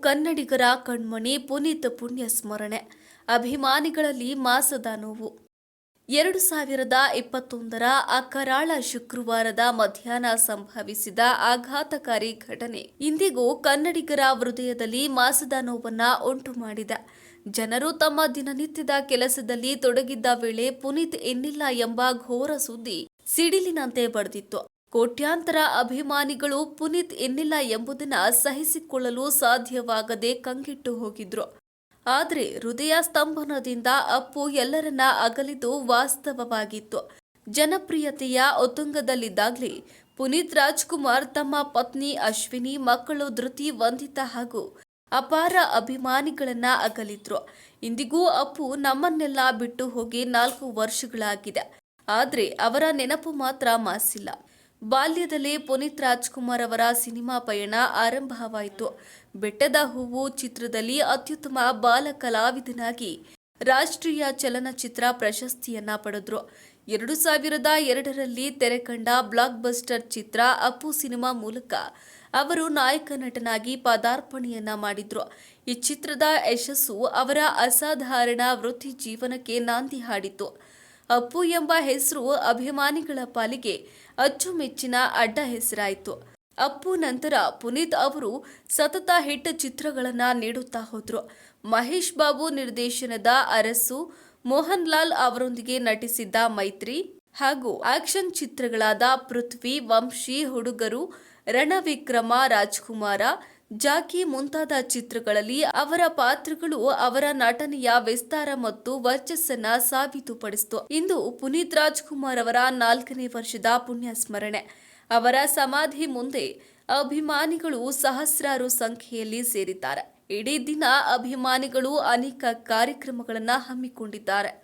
ಕನ್ನಡಿಗರ ಕಣ್ಮಣಿ ಪುನೀತ್ ಪುಣ್ಯ ಸ್ಮರಣೆ. ಅಭಿಮಾನಿಗಳಲ್ಲಿ ಮಾಸದ ನೋವು. ಎರಡು ಸಾವಿರದ ಇಪ್ಪತ್ತೊಂದರ ಅಕರಾಳ ಶುಕ್ರವಾರದ ಮಧ್ಯಾಹ್ನ ಸಂಭವಿಸಿದ ಆಘಾತಕಾರಿ ಘಟನೆ. ಇಂದಿಗೂ ಕನ್ನಡಿಗರ ಹೃದಯದಲ್ಲಿ ಮಾಸದ ನೋವನ್ನ ಉಂಟು ಮಾಡಿದೆ. ಜನರು ತಮ್ಮ ದಿನನಿತ್ಯದ ಕೆಲಸದಲ್ಲಿ ತೊಡಗಿದ್ದ ವೇಳೆ ಪುನೀತ್ ಎನ್ನಿಲ್ಲ ಎಂಬ ಘೋರ ಸುದ್ದಿ ಸಿಡಿಲಿನಂತೆ ಬಡಿದಿತ್ತು. ಕೋಟ್ಯಾಂತರ ಅಭಿಮಾನಿಗಳು ಪುನೀತ್ ಎನ್ನಿಲ್ಲ ಎಂಬುದನ್ನು ಸಹಿಸಿಕೊಳ್ಳಲು ಸಾಧ್ಯವಾಗದೆ ಕಂಗೆಟ್ಟು ಹೋಗಿದ್ರು. ಆದರೆ ಹೃದಯ ಸ್ತಂಭನದಿಂದ ಅಪ್ಪು ಎಲ್ಲರನ್ನ ಅಗಲಿದು ವಾಸ್ತವವಾಗಿತ್ತು. ಜನಪ್ರಿಯತೆಯ ಒತ್ತುಂಗದಲ್ಲಿದ್ದಾಗಲೇ ಪುನೀತ್ ರಾಜ್ಕುಮಾರ್ ತಮ್ಮ ಪತ್ನಿ ಅಶ್ವಿನಿ ಮಕ್ಕಳು ಧೃತಿ ವಂದಿತ ಹಾಗೂ ಅಪಾರ ಅಭಿಮಾನಿಗಳನ್ನ ಅಗಲಿದ್ರು. ಇಂದಿಗೂ ಅಪ್ಪು ನಮ್ಮನ್ನೆಲ್ಲ ಬಿಟ್ಟು ಹೋಗಿ ನಾಲ್ಕು ವರ್ಷಗಳಾಗಿದೆ. ಆದರೆ ಅವರ ನೆನಪು ಮಾತ್ರ ಮಾಸಿಲ್ಲ. ಬಾಲ್ಯದಲ್ಲೇ ಪುನೀತ್ ರಾಜ್ಕುಮಾರ್ ಅವರ ಸಿನಿಮಾ ಪಯಣ ಆರಂಭವಾಯಿತು. ಬೆಟ್ಟದ ಹೂವು ಚಿತ್ರದಲ್ಲಿ ಅತ್ಯುತ್ತಮ ಬಾಲ ಕಲಾವಿದನಾಗಿ ರಾಷ್ಟ್ರೀಯ ಚಲನಚಿತ್ರ ಪ್ರಶಸ್ತಿಯನ್ನ ಪಡೆದ್ರು. ಎರಡು ಸಾವಿರದ ಎರಡರಲ್ಲಿ ತೆರೆಕಂಡ ಬ್ಲಾಕ್ ಬಸ್ಟರ್ ಚಿತ್ರ ಅಪ್ಪು ಸಿನಿಮಾ ಮೂಲಕ ಅವರು ನಾಯಕ ನಟನಾಗಿ ಪದಾರ್ಪಣೆಯನ್ನ ಮಾಡಿದ್ರು. ಈ ಚಿತ್ರದ ಯಶಸ್ಸು ಅವರ ಅಸಾಧಾರಣ ವೃತ್ತಿ ಜೀವನಕ್ಕೆ ನಾಂದಿ ಹಾಡಿತು. ಅಪ್ಪು ಎಂಬ ಹೆಸರು ಅಭಿಮಾನಿಗಳ ಪಾಲಿಗೆ ಅಚ್ಚುಮೆಚ್ಚಿನ ಅಡ್ಡ ಹೆಸರಾಯಿತು. ಅಪ್ಪು ನಂತರ ಪುನೀತ್ ಅವರು ಸತತ ಹಿಟ್ ಚಿತ್ರಗಳನ್ನ ನೀಡುತ್ತಾ ಹೋದ್ರು. ಮಹೇಶ್ ಬಾಬು ನಿರ್ದೇಶನದ ಅರಸು ಮೋಹನ್ ಲಾಲ್ ಅವರೊಂದಿಗೆ ನಟಿಸಿದ್ದ ಮೈತ್ರಿ ಹಾಗೂ ಆಕ್ಷನ್ ಚಿತ್ರಗಳಾದ ಪೃಥ್ವಿ, ವಂಶಿ, ಹುಡುಗರು ರಣವಿಕ್ರಮ, ರಾಜ್ಕುಮಾರ ಜಾಕಿ ಮುಂತಾದ ಚಿತ್ರಗಳಲ್ಲಿ ಅವರ ಪಾತ್ರಗಳು ಅವರ ನಟನೆಯ ವಿಸ್ತಾರ ಮತ್ತು ವರ್ಚಸ್ಸನ್ನ ಸಾಬೀತುಪಡಿಸಿತು. ಇಂದು ಪುನೀತ್ ರಾಜ್ಕುಮಾರ್ ಅವರ ನಾಲ್ಕನೇ ವರ್ಷದ ಪುಣ್ಯ ಸ್ಮರಣೆ ಅವರ ಸಮಾಧಿ ಮುಂದೆ ಅಭಿಮಾನಿಗಳು ಸಹಸ್ರಾರು ಸಂಖ್ಯೆಯಲ್ಲಿ ಸೇರಿದ್ದಾರೆ. ಇಡೀ ದಿನ ಅಭಿಮಾನಿಗಳು ಅನೇಕ ಕಾರ್ಯಕ್ರಮಗಳನ್ನು ಹಮ್ಮಿಕೊಂಡಿದ್ದಾರೆ.